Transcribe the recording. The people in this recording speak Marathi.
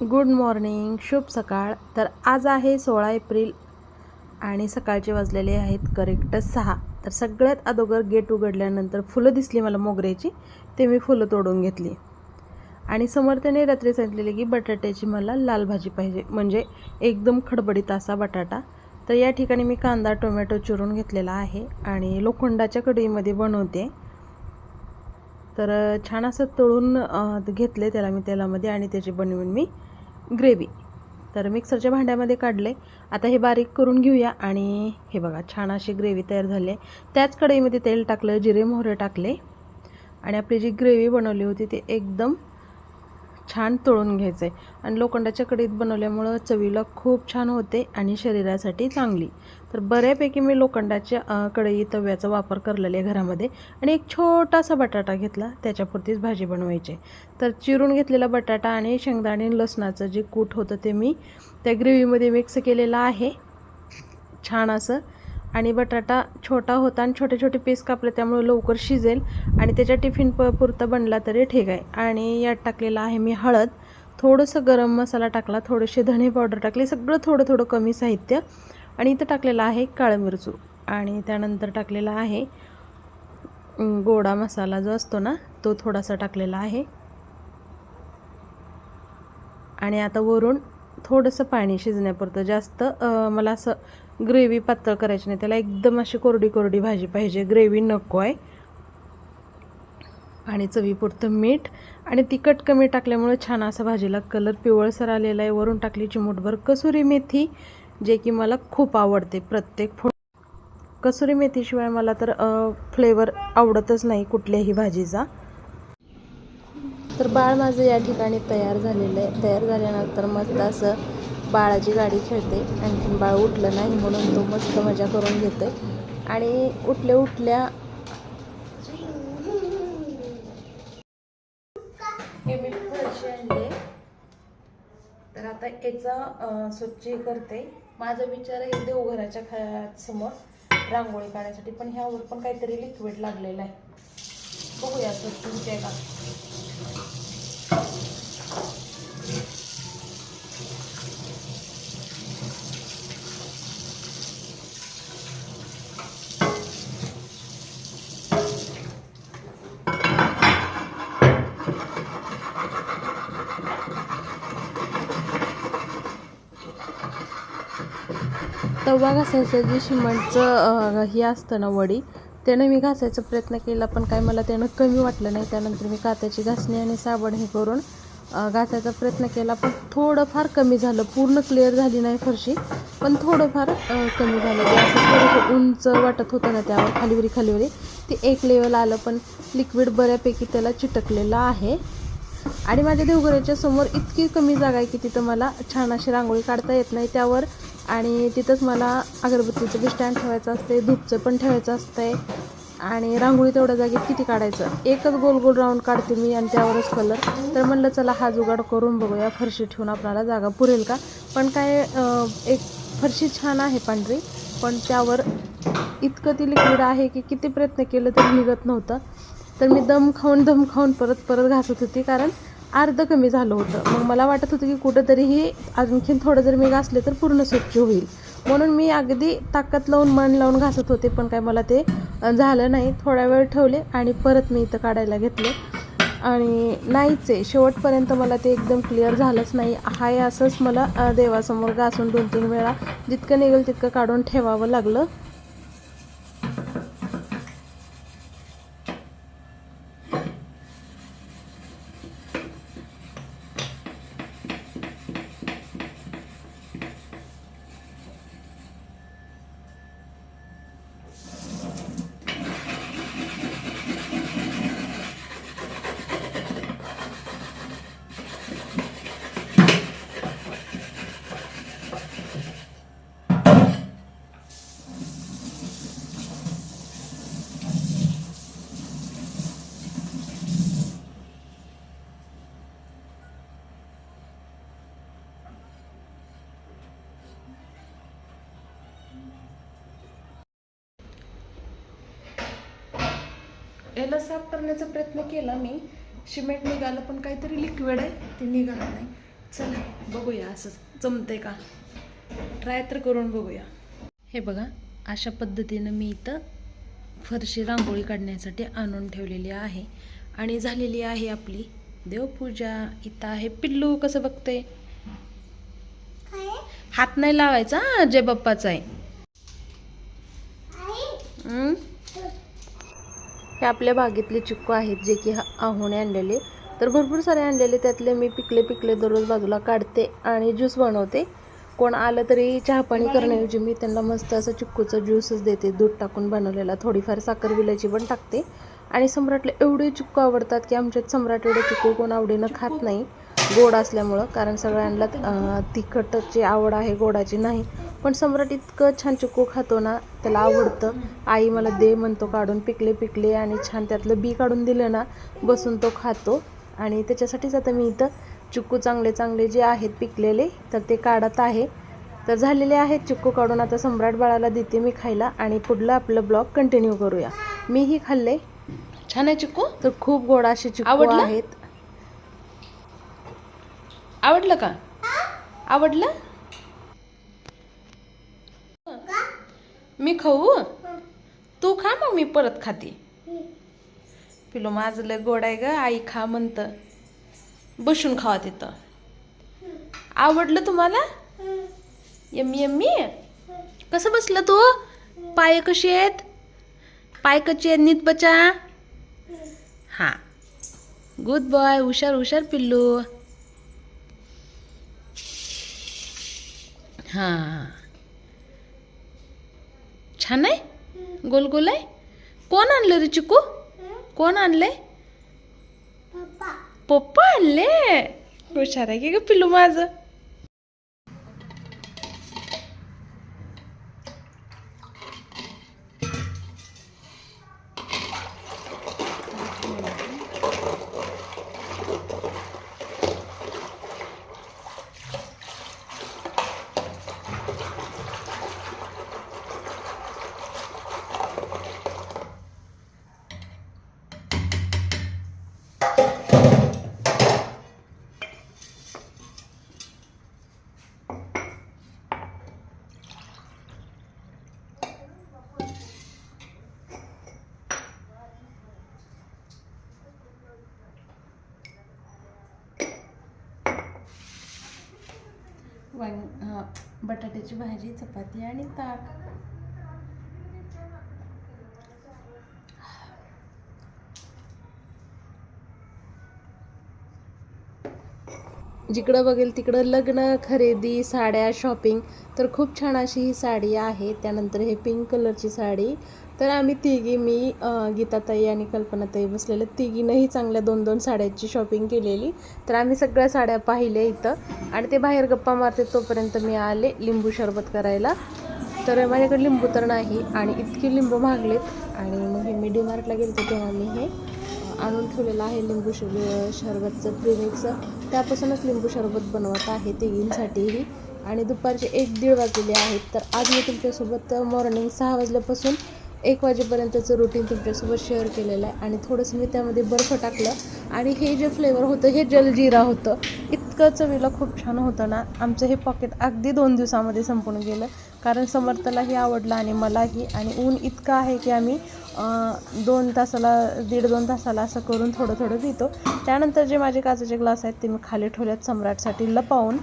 गुड मॉर्निंग शुभ सकाळ. तर आज आहे सोळा एप्रिल आणि सकाळचे वाजलेले आहेत करेक्ट सहा. तर सगळ्यात अगोदर गेट उघडल्यानंतर फुलं दिसली मला मोगऱ्याची ते मी फुलं तोडून घेतली. आणि समर्थने रात्री सांगितलेली की बटाट्याची मला लाल भाजी पाहिजे म्हणजे एकदम खडबडीत असा बटाटा. तर या ठिकाणी मी कांदा टोमॅटो चिरून घेतलेला आहे आणि लोखंडाच्या कढईमध्ये बनवते. तर छान असं तळून घेतले त्याला मी तेलामध्ये आणि त्याची बनवून मी ग्रेव्ही. तर मिक्सरच्या भांड्यामध्ये काढले. आता हे बारीक करून घेऊया आणि हे बघा छान अशी ग्रेव्ही तयार झाली आहे. त्याच कढईमध्ये तेल टाकलं जिरे मोहरे टाकले. आणि आपली जी ग्रेव्ही बनवली होती ती एकदम छान तळून घ्यायचं आहे आणि लोखंडाच्या कढईत बनवल्यामुळं चवीला खूप छान होते आणि शरीरासाठी चांगली. तर बऱ्यापैकी मी लोखंडाच्या कढई तव्याचा वापर करलेला आहे घरामध्ये. आणि एक छोटासा बटाटा घेतला त्याच्यापुरतीच भाजी बनवायची तर चिरून घेतलेला बटाटा आणि शेंगदाणे आणि लसणाचं जे कूट होतं ते मी त्या ग्रेव्हीमध्ये मिक्स केलेलं आहे. छान असं. आणि बटाटा छोटा होता आणि छोटे छोटे पीस कापले त्यामुळे लवकर शिजेल आणि त्याच्या टिफिन प पुरता बनला तरी ठीक आहे. आणि यात टाकलेलं आहे मी हळद. थोडंसं गरम मसाला टाकला थोडेसे धणे पावडर टाकले सगळं थोडं थोडं कमी साहित्य. आणि इथं टाकलेलं आहे काळं मिरचू. आणि त्यानंतर टाकलेला आहे गोडा मसाला जो असतो ना तो थोडासा टाकलेला आहे. आणि आता वरून थोडंसं पाणी शिजण्यापुरतं जास्त मला असं ग्रेव्ही पातळ करायची नाही त्याला एकदम अशी कोरडी कोरडी भाजी पाहिजे ग्रेव्ही नको आहे. आणि चवीपुरतं मीठ. आणि तिखट कमी टाकल्यामुळे छान असा भाजीला कलर पिवळसर आलेला आहे. वरून टाकली चिमूटभर कसुरी मेथी. जे की मला खूप आवडते प्रत्येक फो कसुरी मेथीशिवाय मला तर फ्लेवर आवडतच नाही कुठल्याही भाजीचा. तर बाळ माझं या ठिकाणी तयार झालेलं आहे. तयार झाल्यानंतर मस्त असं बाळाची गाडी खेळते. आणखीन बाळ उठलं नाही म्हणून तो मस्त मजा करून घेते आणि उठल्या उठल्या हे मी तर आता याचा स्वच्छ करते. माझा विचार आहे देवघराच्या खा समोर रांगोळी काढण्यासाठी पण ह्यावर पण काहीतरी लिक्विड लागलेलं आहे. बघूया सर तुमच्या का तवा घासायचं जे शिमंटचं हे असतं ना वडी त्यानं मी घासायचा प्रयत्न केला पण काय मला त्यानं कमी वाटलं नाही. त्यानंतर मी कात्याची घासणी आणि साबण हे करून घासायचा प्रयत्न केला पण थोडंफार कमी झालं. पूर्ण क्लिअर झाली नाही फरशी पण थोडंफार कमी झालं. ते असं थोडंसं उंच वाटत होतं ना त्यावर खालीवरी खालीवरी. ते एक लेवल आलं पण लिक्विड बऱ्यापैकी त्याला चिटकलेलं आहे. आणि माझ्या देवघराच्या समोर इतकी कमी जागा आहे की तिथं मला छान अशी रांगोळी काढता येत नाही. त्यावर आणि तिथंच मला अगरबत्तीचं बी स्टँड ठेवायचं असते धूपचं पण ठेवायचं असतंय आणि रांगोळी तेवढ्या जागेत किती काढायचं? एकच गोल गोल राऊंड काढते मी आणि त्यावरच कलर तर म्हणलं चला हा जुगाड करून बघूया फरशी ठेवून आपल्याला जागा पुरेल का? पण काय एक फरशी छान आहे पांढरी पण त्यावर इतकं ती लिक्विड आहे की किती प्रयत्न केलं तरी निघत नव्हतं. तर मी दम खाऊन दम खाऊन परत परत घासत होती कारण अर्ध कमी झालं होतं. मग मला वाटत होतं की कुठंतरी हे आणखीन थोडं जर मी घासले तर पूर्ण स्वच्छ होईल. म्हणून मी अगदी ताकद लावून मन लावून घासत होते पण काय मला ते झालं नाही. थोडा वेळ ठेवले आणि परत मी इथं काढायला घेतले. आणि नाहीच आहे. शेवटपर्यंत मला ते एकदम क्लिअर झालंच नाही. हाय असंच मला देवासमोर घासून दोन तीन वेळा जितकं निघेल तितकं काढून ठेवावं लागलं. याला साफ करण्याचा प्रयत्न केला मी. सिमेंट निघालं पण काहीतरी लिक्विड आहे ते निघालं नाही. चला बघूया असं जमतंय का? ट्राय तर करून बघूया. हे बघा अशा पद्धतीनं मी इथं फरशी रांगोळी काढण्यासाठी आणून ठेवलेली आहे. आणि झालेली आहे आपली देवपूजा. इथं आहे पिल्लू कसं बघते हात नाही लावायचा जय बाप्पाचा आहे. हं? आपल्या बागेतले चिक्कू आहेत जे की आहोने आणलेले. तर भरपूर सारे आणलेले त्यातले मी पिकले पिकले दररोज बाजूला काढते आणि ज्यूस बनवते. कोण आलं तरी चहा पाणी करण्याऐवजी मी त्यांना मस्त असं चिक्कूचा ज्यूसच देते. दूध टाकून बनवलेला थोडीफार साखर विलायची पण टाकते. आणि सम्राटला एवढे चिक्कू आवडतात की आमच्यात सम्राट एवढे चिक्कू कोण आवडीनं खात नाही. गोड असल्यामुळं कारण सगळ्यांना तिखटची आवड आहे गोडाची नाही. पण सम्राट इतकं छान चिक्कू खातो ना त्याला आवडतं. आई मला दे म्हणतो काढून पिकले पिकले आणि छान त्यातलं बी काढून दिलं ना बसून तो खातो. आणि त्याच्यासाठीच आता मी इथं चिक्कू चांगले चांगले जे आहेत पिकलेले तर ते काढत आहे. तर झालेले आहेत चिक्कू काढून आता सम्राट बाळाला देते मी खायला आणि पुढलं आपलं ब्लॉग कंटिन्यू करूया. मीही खाल्ले. छान आहे चिक्कू तर खूप गोड असे चिक्कू आवडलं? आहेत. आवडलं का? आवडलं? मी खाऊ? तू खा मग मी परत खाते. पिलो माझं लय गोड आहे ग. आई खा म्हणतं. बसून खावा तिथं. आवडलं तुम्हाला? Yummy yummy? कसं बसलं तू? पाय कशी आहेत? पाय कशी आहेत नीट बचा हां. गुड बॉय हुशार हुशार पिल्लू. हां. छान आहे गोल गोल आहे कोण आणलं रे चिकू? कोण आणले पप्पा आणले? हुशार आहे की ग पिल्लू माझं? वांग बटाट्याची भाजी चपाती आणि ताक. जिकडं बघेल तिकडं लग्न खरेदी साड्या शॉपिंग तर खूप छान अशी ही साडी आहे. त्यानंतर हे पिंक कलरची साडी. तर आम्ही तिघी मी गीताताई आणि कल्पनाताई बसलेल्या तिघीनंही चांगल्या दोन दोन साड्यांची शॉपिंग केलेली. तर आम्ही सगळ्या साड्या पाहिल्या इथं. आणि ते बाहेर गप्पा मारते तोपर्यंत मी आले लिंबू सरबत करायला. तर माझ्याकडे लिंबू तर नाही आणि इतके लिंबू मागलेत आणि मग हे मी डीमार्टला गेले तेव्हा मी हे आणून ठेवलेलं आहे लिंबू शर शरबतचं प्रिमिक्सचं त्यापासूनच लिंबू सरबत बनवत आहे तिघींसाठीही आणि दुपारचे एक दीड वाजलेले आहेत तर आज मी तुमच्यासोबत मॉर्निंग सहा वाजल्यापासून एक वाजेपर्यंतचं रुटीन तुमच्यासोबत शेअर केलेलं आहे आणि थोडंसं मी त्यामध्ये बर्फ टाकलं. आणि हे जे फ्लेवर होतं हे जलजिरा होतं. इतकं चवीला खूप छान होतं ना. आमचं हे पॉकेट अगदी दोन दिवसामध्ये संपून गेलं. कारण समर्थलाही आवडलं आणि मलाही. आणि ऊन इतकं आहे की आम्ही दोन तासाला दीड दोन तासाला असं करून थोडं थोडं पितो. त्यानंतर जे माझे काचेचे ग्लास आहेत ते मी खाली ठेवल्यात सम्राटसाठी लपावून.